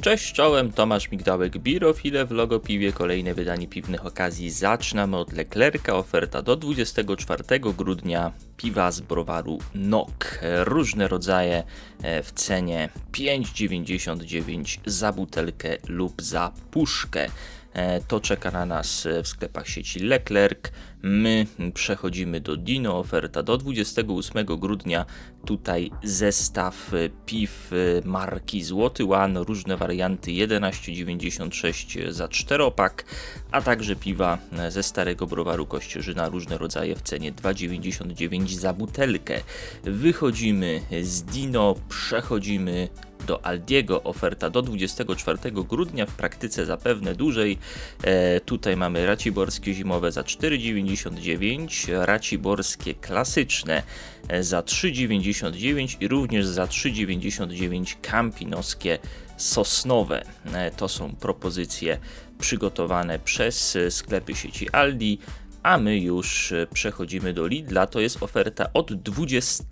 Cześć, czołem, Tomasz Migdałek, Birofile w Logopiwie, kolejne wydanie piwnych okazji. Zaczynamy od Leclerca, oferta do 24 grudnia, piwa z browaru NOK. Różne rodzaje e, w cenie 5,99 za butelkę lub za puszkę. E, To czeka na nas w sklepach sieci Leclerc. My przechodzimy do Dino, oferta do 28 grudnia. Tutaj zestaw e, piw e, marki Złoty Łan, różne warianty 11,96 za czteropak, a także piwa e, ze starego browaru Kościerzyna, różne rodzaje w cenie 2,99 za butelkę. Wychodzimy z Dino, przechodzimy do Aldiego, oferta do 24 grudnia, w praktyce zapewne dłużej. E, tutaj mamy raciborskie zimowe za 4,99, raciborskie klasyczne e, za 3,99 i również za 3,99 kampinoskie sosnowe. E, to są propozycje przygotowane przez sklepy sieci Aldi a my już przechodzimy do Lidla. To jest oferta od 20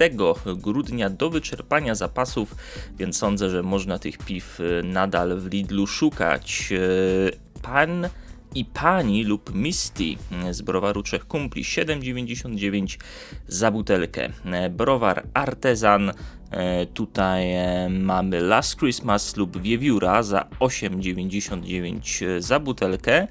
grudnia do wyczerpania zapasów, więc sądzę, że można tych piw nadal w Lidlu szukać. Pan i pani lub Misty z browaru Trzech Kumpli 7,99 za butelkę. Browar Artezan Tutaj e, mamy Last Christmas lub Wiewióra za 8,99 za butelkę.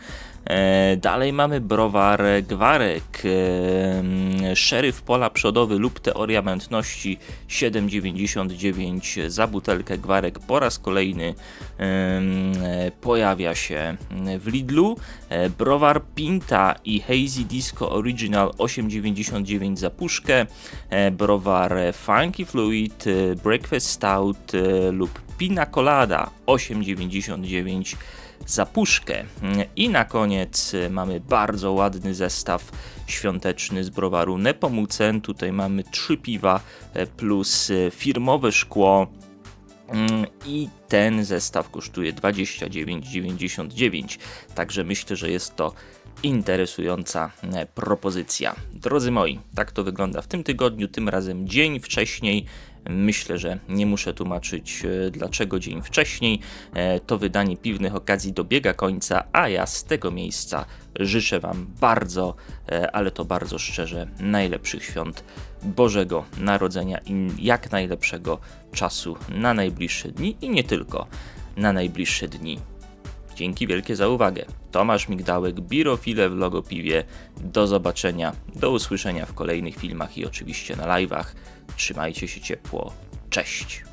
E, Dalej mamy browar Gwarek, e, Szeryf Pola Przodowy lub Teoria Mętności 7,99 za butelkę Gwarek po raz kolejny e, pojawia się w Lidlu. E, Browar Pinta i Hazy Disco Original 8,99 za puszkę. E, Browar Funky Fluid, e, Breakfast Stout e, lub Pina Colada 8,99 za puszkę. I na koniec y, mamy bardzo ładny zestaw świąteczny z browaru Nepomucen. Tutaj mamy trzy piwa plus firmowe szkło. Mm, I ten zestaw kosztuje 29,99. Także myślę, że jest to interesująca e, propozycja. Drodzy moi, tak to wygląda w tym tygodniu, tym razem dzień wcześniej. Myślę, że nie muszę tłumaczyć e, dlaczego dzień wcześniej. E, To wydanie piwnych okazji dobiega końca, a ja z tego miejsca życzę Wam bardzo, e, ale to bardzo szczerze, najlepszych świąt Bożego Narodzenia i jak najlepszego czasu na najbliższe dni i nie tylko na najbliższe dni. Dzięki wielkie za uwagę. Tomasz Migdałek, Birofile w Logopiwie. Do zobaczenia, do usłyszenia w kolejnych filmach i oczywiście na live'ach. Trzymajcie się ciepło. Cześć!